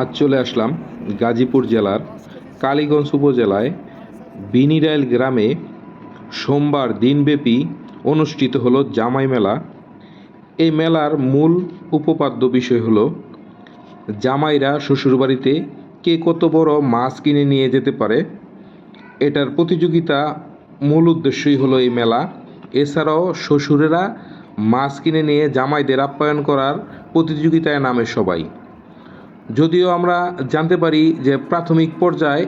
আজ চলে আসলাম গাজীপুর জেলার কালীগঞ্জ উপজেলায় বিনিরাইল গ্রামে সোমবার দিনব্যাপী অনুষ্ঠিত হলো জামাই মেলা। এই মেলার মূল উপপাদ্য বিষয় হলো, জামাইরা শ্বশুরবাড়িতে কে কত বড় মাছ কিনে নিয়ে যেতে পারে, এটার প্রতিযোগিতা মূল উদ্দেশ্যই হলো এই মেলা। এছাড়াও শ্বশুরেরা মাছ কিনে নিয়ে জামাইদের আপ্যায়ন করার প্রতিযোগিতায় নামে সবাই। যদিও আমরা জানতে পারি যে প্রাথমিক পর্যায়ে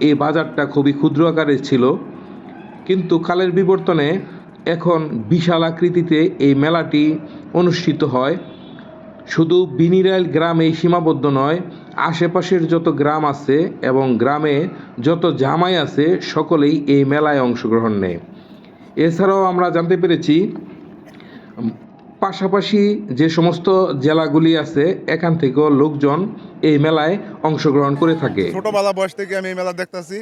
এই বাজারটা খুবই ক্ষুদ্র আকারের ছিল, কিন্তু কালের বিবর্তনে এখন বিশাল আকৃতিতে এই মেলাটি অনুষ্ঠিত হয়। শুধু বিনিরাইল গ্রামেই সীমাবদ্ধ নয়, আশেপাশের যত গ্রাম আছে এবং গ্রামে যত জামাই আছে, সকলেই এই মেলায় অংশগ্রহণ নেয়। এছাড়াও আমরা জানতে পেরেছি পাশাপাশি যে সমস্ত জেলাগুলি আছে এখান থেকেও লোকজন এই মেলায় অংশগ্রহণ করে থাকে। ছোটবেলা বয়স থেকে আমি এই মেলা দেখতাছি।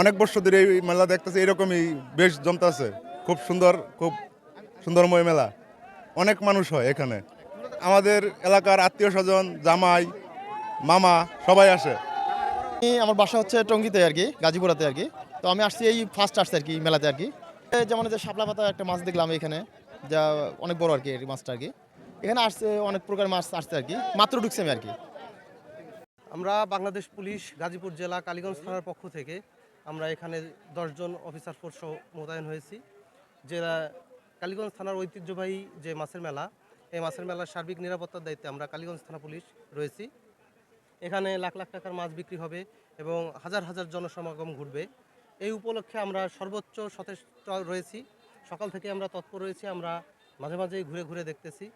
অনেক বছর ধরে এই মেলা দেখতাছি এরকমই বেশ জমতাছে। খুব সুন্দর খুব সুন্দরময় মেলা। অনেক মানুষ হয় এখানে। আমাদের এলাকার আত্মীয় স্বজন জামাই মামা সবাই আসে। আমি আমার বাসা হচ্ছে টঙ্গিতে আর কি গাজীপুরাতে আর কি। তো আমি আসছি এই ফার্স্ট আসছি আর কি মেলাতে আর কি। এই যেমন যে শাপলা পাতা একটা মাছ দেখলাম এখানে। যা অনেক বড় আর কি এই মাছটা আর কি। এখানে আসছে, অনেক প্রকার মাছ আসছে আর কি। মাত্র ঢুকছে আমি আর কি। আমরা বাংলাদেশ পুলিশ গাজীপুর জেলা কালীগঞ্জ থানার পক্ষ থেকে আমরা এখানে দশজন অফিসার ফোর্স মোতায়েন হয়েছি। জেলা কালীগঞ্জ থানার ঐতিহ্যবাহী যে মাছের মেলা, এই মাছের মেলার সার্বিক নিরাপত্তার দায়িত্বে আমরা কালীগঞ্জ থানা পুলিশ রয়েছি। এখানে লাখ লাখ টাকার মাছ বিক্রি হবে এবং হাজার হাজার জনসমাগম ঘটবে। এই উপলক্ষে আমরা সর্বোচ্চ সচেষ্ট রয়েছি। সকাল থেকে আমরা তৎপর রয়েছি, আমরা মাঝে মাঝেই ঘুরে ঘুরে দেখতেছি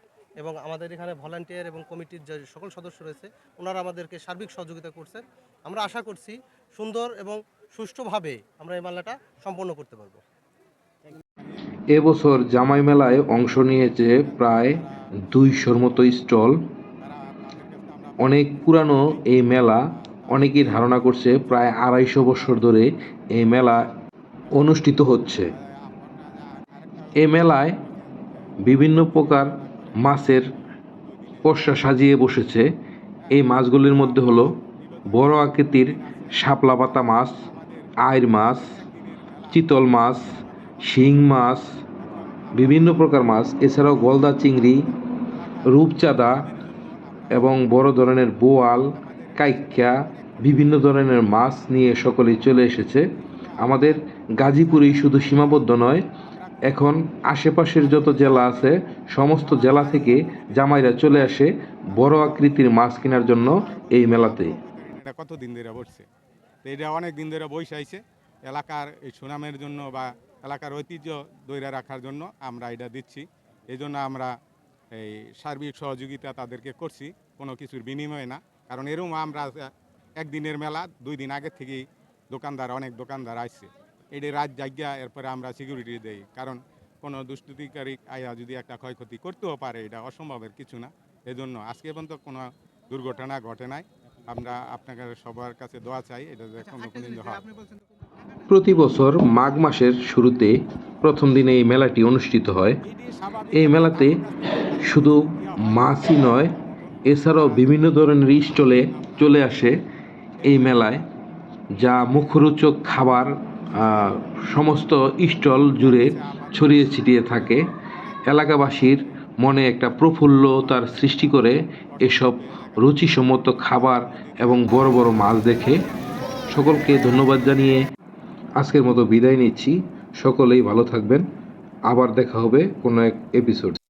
এবং আমাদের এখানে ভলান্টিয়ার এবং কমিটির যে সকল সদস্য রয়েছে, ওনারা আমাদেরকে সার্বিক সহযোগিতা করছেন। আমরা আশা করছি সুন্দর এবং সুষ্ঠুভাবে আমরা এই মেলাটা সম্পন্ন করতে পারব। এবছর জামাই মেলায় অংশ নিয়েছে প্রায় দুইশোর মতো স্টল। অনেক পুরানো এই মেলা অনেকেই ধারণা করছে প্রায় আড়াইশো বছর ধরে এই মেলা অনুষ্ঠিত হচ্ছে। এই মেলায় বিভিন্ন প্রকার মাছের পশা সাজিয়ে বসেছে। এই মাছগুলির মধ্যে হলো বড় আকৃতির শাপলা পাতা মাছ, আইর মাছ, চিতল মাছ, শিং মাছ, বিভিন্ন প্রকার মাছ। এছাড়াও গলদা চিংড়ি, রূপচাঁদা এবং বড় ধরনের বোয়াল কাইক্কা বিভিন্ন ধরনের মাছ নিয়ে সকলেই চলে এসেছে। আমাদের গাজীপুরেই শুধু সীমাবদ্ধ নয় এখন আশেপাশের যত জেলা আছে, সমস্ত জেলা থেকে জামাইরা চলে আসে বড় আকৃতির মাছ কেনার জন্য এই মেলাতে। এটা কত দিন ধরে বসছে? এটা অনেক দিন ধরে বসে আইছে এলাকার এই সুনামের জন্য বা এলাকার ঐতিহ্য ধরে রাখার জন্য আমরা এটা দিচ্ছি। এই জন্য আমরা এই সার্বিক সহযোগিতা তাদেরকে করছি। কোনো কিছুর বিনিময়ে না। কারণ এরকম আমরা একদিনের মেলা দুই দিন আগের থেকেই দোকানদার, অনেক দোকানদার আসছে। এটি রাত জায়গা এরপরে আমরা সিকিউরিটি দেই। কারণ কোনো দুষ্কৃতিকারী আয়া যদি একটা ক্ষয়ক্ষতি করতেও পারে এটা অসম্ভবের কিছু না। এজন্য আজকে পর্যন্ত কোনো দুর্ঘটনা ঘটে নাই। আমরা আপনাদের সবার কাছে দোয়া চাই এটা যে কোনো কোনদিন হয়। প্রতি বছর মাঘ মাসের শুরুতে প্রথম দিনে এই মেলাটি অনুষ্ঠিত হয়। এই মেলাতে শুধু মাছই নয় এছাড়াও বিভিন্ন ধরনের স্টলে চলে আসে এই মেলায় যা মুখরোচক খাবার সমস্ত স্টল জুড়ে ছড়িয়ে ছিটিয়ে থাকে। এলাকাবাসীর মনে একটা প্রফুল্লতার সৃষ্টি করে এসব রুচিসম্মত খাবার এবং বড় বড় মাছ দেখে। সকলকে ধন্যবাদ জানিয়ে আজকের মতো বিদায় নিচ্ছি। সকলেই ভালো থাকবেন। আবার দেখা হবে কোনো এক এপিসোড